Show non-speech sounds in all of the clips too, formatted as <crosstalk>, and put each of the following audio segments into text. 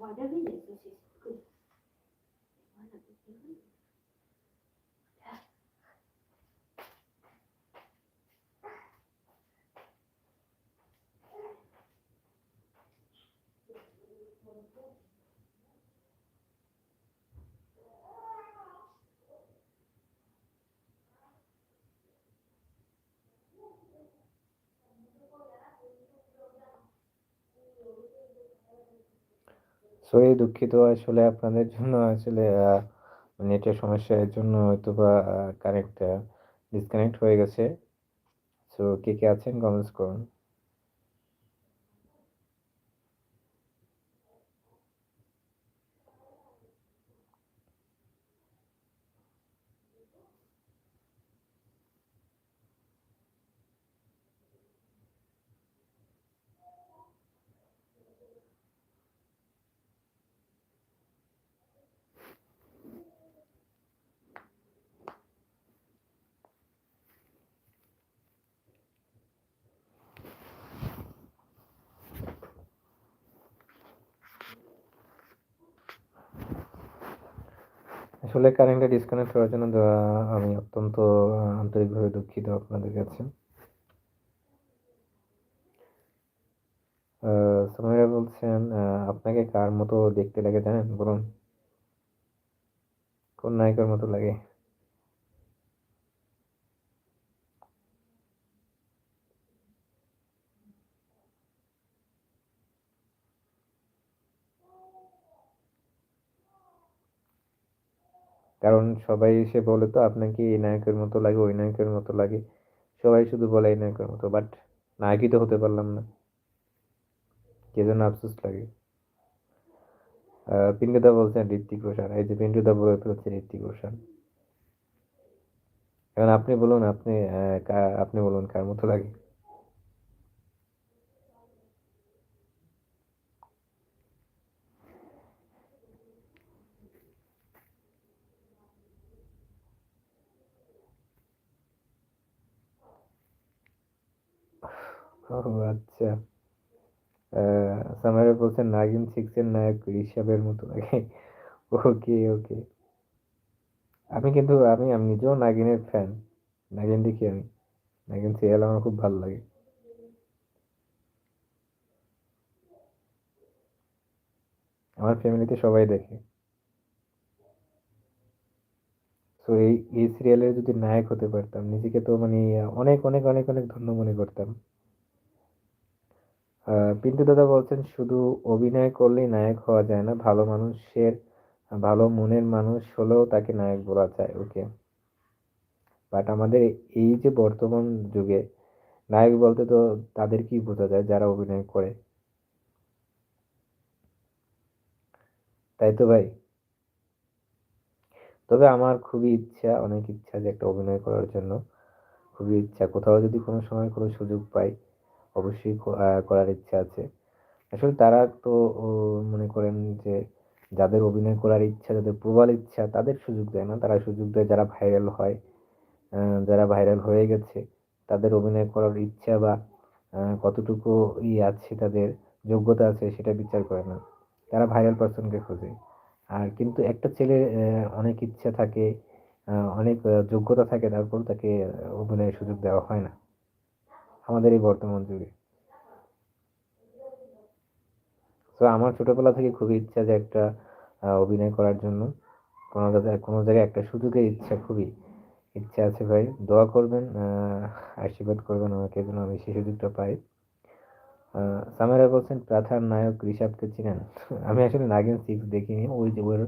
Why doesn't it? This is good. Why not be human? Thank you. এই দুঃখিত আসলে আপনাদের জন্য। আসলে নেটের সমস্যার জন্য হয়তো বা কানেক্ট ডিসকানেক্ট হয়ে গেছে। সো কে কে আছেন? কমেন্টস করুন। আসলে কারেন্টটা ডিসকানেক্ট হওয়ার জন্য আমি অত্যন্ত আন্তরিকভাবে দুঃখিত আপনাদের কাছে। সমীরা বলছেন আপনাকে কার মতো দেখতে লাগে জানেন? বলুন। কোন নায়কের মতো লাগে? কারণ সবাই এসে বলে তো আপনাকে এই নায়কের মতো লাগে, ওই নায়কের মতো লাগে। সবাই শুধু বলে এই নায়কের মতো বাট নায়কই তো হতে পারলাম না। কে যেন আফসোস লাগে। পিন্টুদা বলছেন ঋত্বিক রোশন। এই যে পিন্টুদা বলে ফেলছে ঋত্বিক রোশন। এখন আপনি বলুন, আপনি আপনি বলুন কার মতো লাগে। আচ্ছা। সামারে নাগিন নায়ক ঋষভের মতো লাগে ওকে ওকে। আমি কিন্তু, আমি আমি নিজেও নাগিনের ফ্যান নাগিন দেখি আমি। নাগিন সিরিয়াল আমার খুব ভালো লাগে। আমার ফ্যামিলিতে সবাই দেখে। তো এই এই সিরিয়ালের যদি নায়ক হতে পারতাম, নিজেকে তো মানে অনেক অনেক অনেক অনেক ধন্য মনে করতাম। পিন্টু দাদা বলছেন, শুধু অভিনয় করলেই নায়ক হওয়া যায় না, ভালো মানুষের, ভালো মনের মানুষ হলেও তাকে নায়ক বলা যায়। ওকে। বাট আমাদের এই যে বর্তমান যুগে, নায়ক বলতে তো তাদের কি বোঝা যায় যারা অভিনয় করে। তাই তো ভাই? তবে আমার খুবই ইচ্ছা, অনেক ইচ্ছা যে একটা অভিনয় করার জন্য। খুবই ইচ্ছা। কোথাও যদি কোনো সময় কোনো সুযোগ পাই অবশ্যই করার ইচ্ছা আছে। আসলে তারা তো মনে করেন যে যাদের অভিনয় করার ইচ্ছা, যাদের প্রবল ইচ্ছা, তাদের সুযোগ দেয় না। তারা সুযোগ দেয় যারা ভাইরাল হয় যারা ভাইরাল হয়ে গেছে, তাদের অভিনয় করার ইচ্ছা বা কতটুকু ই আছে, তাদের যোগ্যতা আছে, সেটা বিচার করে না। তারা ভাইরাল পার্সনকে খোঁজে। আর কিন্তু একটা ছেলের অনেক ইচ্ছা থাকে অনেক যোগ্যতা থাকে, তারপর তাকে অভিনয়ের সুযোগ দেওয়া হয় না। আমাদের এই বর্তমান যুগে। তো আমার ছোটবেলা থেকে খুবই ইচ্ছা যে একটা অভিনয় করার জন্য। কোনো জায়গায় কোনো জায়গায় একটা সুযোগের ইচ্ছা খুবই। ইচ্ছা আছে ভাই, দোয়া করবেন আশীর্বাদ করবেন আমাকে যেন আমি সেই সুযোগটা পাই। সামেরা বলছেন, প্রাথার নায়ক ঋষভকে চিনেন? <laughs> আমি আসলে নাগিন সিক্স দেখিনি, ওই যে ওর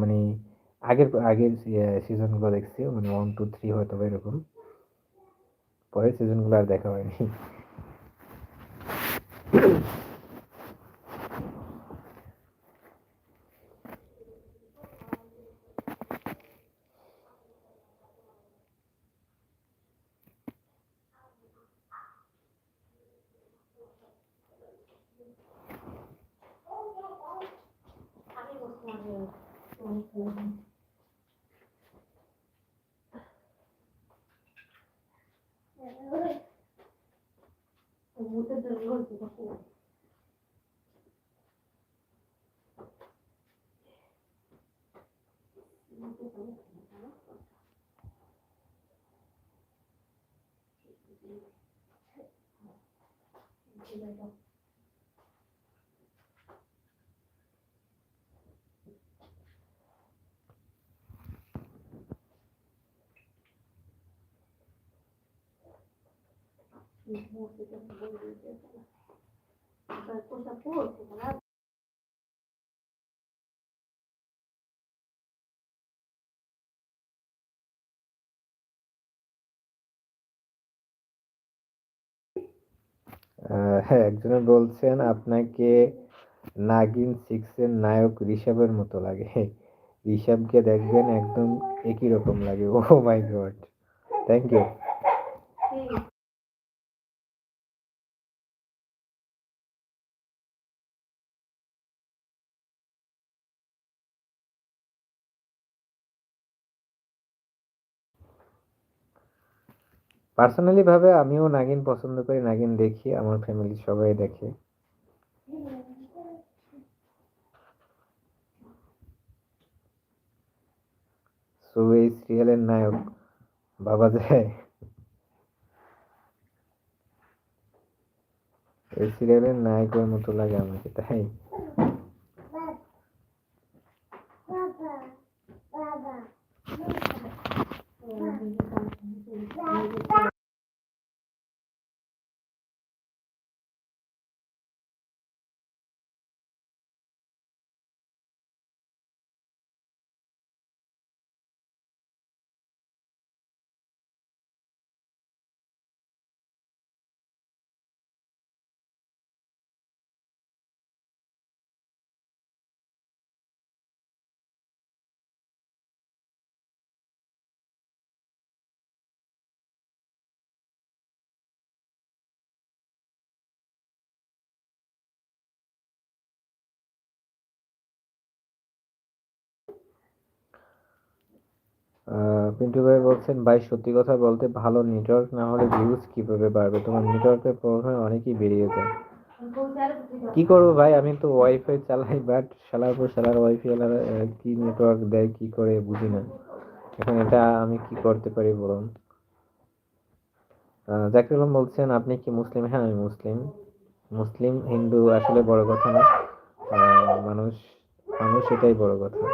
মানে আগের আগের সিজনগুলো দেখছি মানে ওয়ান টু থ্রি হয়তো এরকম। পরের সিজনগুলো আর দেখা হয়নি Thank you. 方もうすぐにボール出てます。হ্যাঁ একজনে বলছেন আপনাকে নাগিন সিক্স এর নায়ক ঋষভের মতো লাগে। ঋষভকে দেখবেন একদম একই রকম লাগে। ও my god thank you personally ভাবে আমিও নাগিন পছন্দ করি নাগিন দেখি আমার ফ্যামিলি সবাই দেখে সো এই সিরিয়ালের নায়ক বাবা যায় এই সিরিয়ালের নায়কের মতো লাগে আমাকে তাই আহ, পিন্টু ভাই বলছেন, ভাই, সত্যি কথা বলতে ভালো নেটওয়ার্ক না হলে ভিউজ কীভাবে বাড়বে? তোমার নেটওয়ার্কের প্রবলেম অনেকই বেরিয়ে যায় কি করব ভাই? আমি তো ওয়াইফাই চালাই বাট শালার পর শালার ওয়াইফাই কি নেটওয়ার্ক দেয়, কি করে বুঝি না। এখন এটা আমি কি করতে পারি বলুন? জাকির বলছেন, আপনি কি মুসলিম? হ্যাঁ আমি মুসলিম। মুসলিম, হিন্দু আসলে বড় কথা না। মানুষ মানুষ এটাই বড় কথা।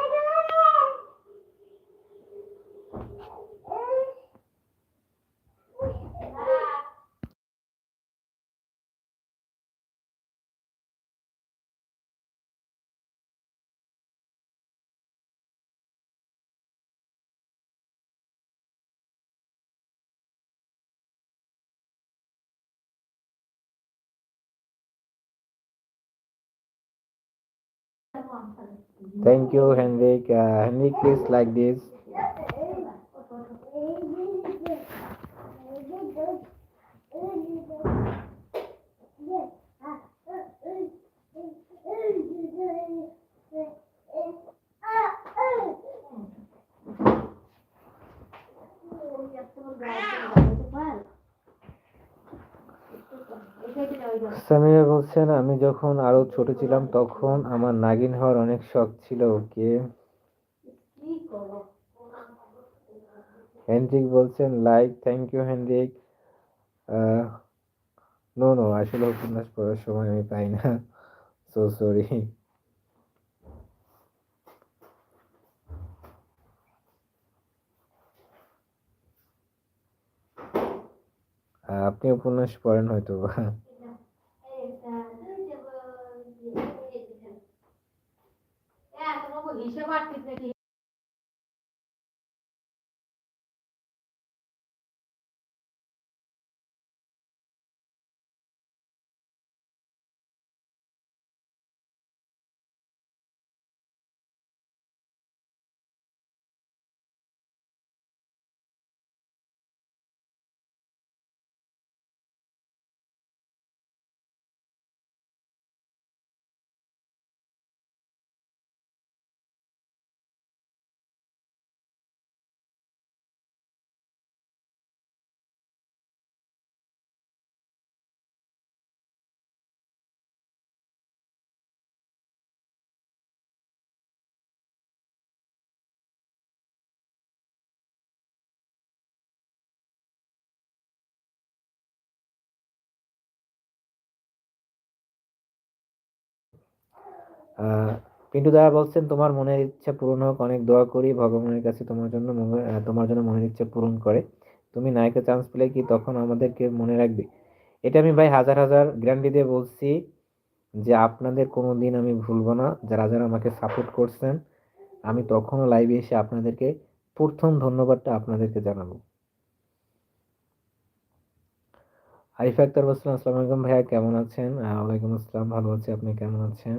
Thank you, Henrik. Uh, Henrik, please like this. Samira বলছেন, আমি যখন আরও ছোট ছিলাম তখন আমার নাগিন হওয়ার অনেক শখ ছিল, ওকে? হেনরিক বলছেন, like, thank you Henrik. No no, আসলে উপন্যাস পড়ার সময় আমি পাই না। সো সরি আপনি উপন্যাস পড়েন হয়তো বা পিন্টু দাদা বলছেন, তোমার মনের ইচ্ছা পূরণ হোক, অনেক দোয়া করি। ভগবানের কাছে তোমার জন্য তোমার জন্য মনের ইচ্ছা পূরণ করে। তুমি নায়িকা চান্স পেলে কি তখন আমাদেরকে মনে রাখবে? এটা আমি ভাই হাজার হাজার গ্যারান্টি দিয়ে বলছি যে আপনাদের কোনো দিন আমি ভুলবো না। যারা যারা আমাকে সাপোর্ট করছেন, আমি তখনও লাইভে এসে আপনাদেরকে প্রথম ধন্যবাদটা আপনাদেরকে জানাব। আরিফ আক্তার বলছিলাম আসসালামু আলাইকুম ভাইয়া, কেমন আছেন? ওয়ালাইকুম আসসালাম, ভালো আছি। আপনি কেমন আছেন?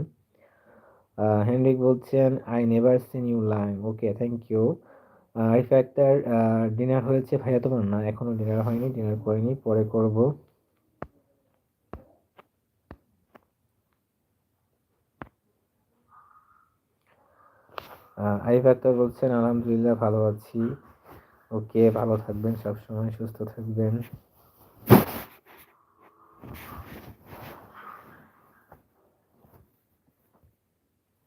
হেনরিক বলছেন I never seen you live okay thank you Arif Akhtar dinner হয়েছে ভাইয়া তোমার? না, এখনও ডিনার হয়নি ডিনার করিনি, পরে করব। আরিফ আক্তার বলছেন, আলহামদুলিল্লাহ, ভালো আছি। ওকে ভালো থাকবেন সবসময়, সুস্থ থাকবেন।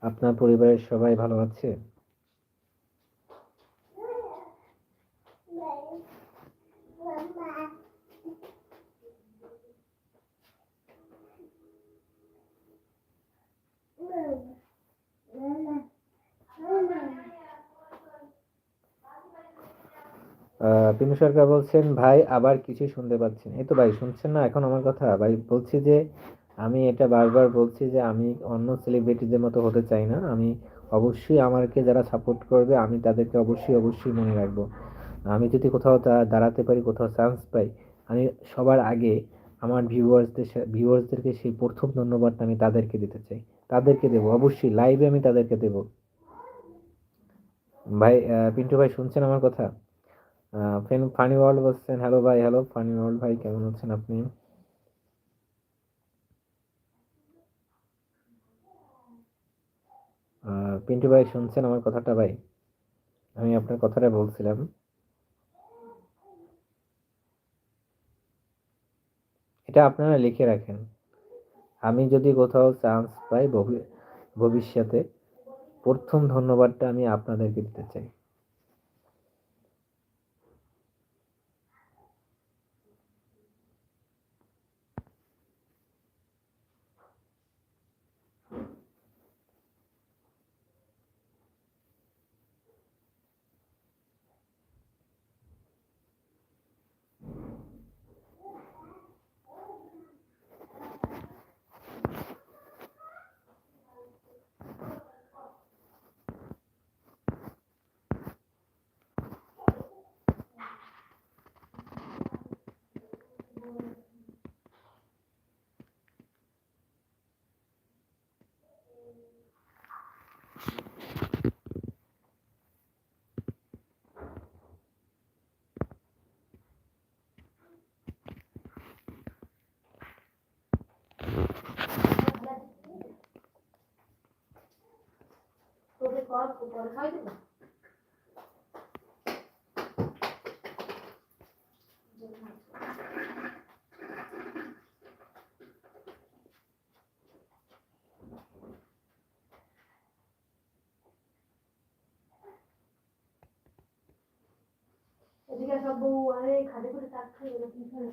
আপনার পরিবারের সবাই ভালো আছে? পিনু সরকার বলছেন, ভাই, আবার কিছু শুনতে পাচ্ছেন এই তো ভাই, শুনছেন না? এখন আমার কথা, ভাই, বলছি যে আমি এটা বারবার বলছি যে আমি অন্য সেলিব্রিটিদের মতো হতে চাই না। আমি অবশ্যই আমাকে যারা সাপোর্ট করবে, আমি তাদেরকে অবশ্যই অবশ্যই মনে রাখব। আমি যদি কোথাও দাঁড়াতে পারি, কোথাও চান্স পাই, আমি সবার আগে আমার ভিউয়ার্সদের ভিউয়ার্সদেরকে সেই প্রথম ধন্যবাদটা আমি তাদেরকে দিতে চাই। তাদেরকে দেবো, অবশ্যই লাইভে আমি তাদেরকে দেবো। ভাই পিন্টু ভাই, শুনছেন আমার কথা? ফানি ওয়ার্ল্ড বলছেন হ্যালো ভাই হ্যালো ফানি ওয়ার্ল্ড ভাই, কেমন আছেন আপনি? পিন্টু ভাই শুনছেন আমার কথাটা ভাই? আমি আপনার কথাটা বলছিলাম। এটা আপনারা লিখে রাখেন। আমি যদি কোথাও চান্স পাই ভবি- ভবিষ্যতে প্রথম ধন্যবাদটা আমি আপনাদেরকে দিতে চাই। তোকে কর খাই দেবো। এদিকে সব বউ আরে খাদে করে তাক খাই গেল কি করে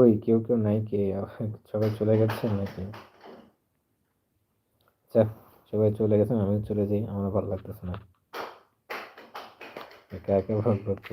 কই কেউ কেউ নাই কে? সবাই চলে গেছে নাকি? আচ্ছা সবাই চলে গেছেন আমি চলে যাই, আমার ভালো লাগতেছে না। একা একা ভালো করতে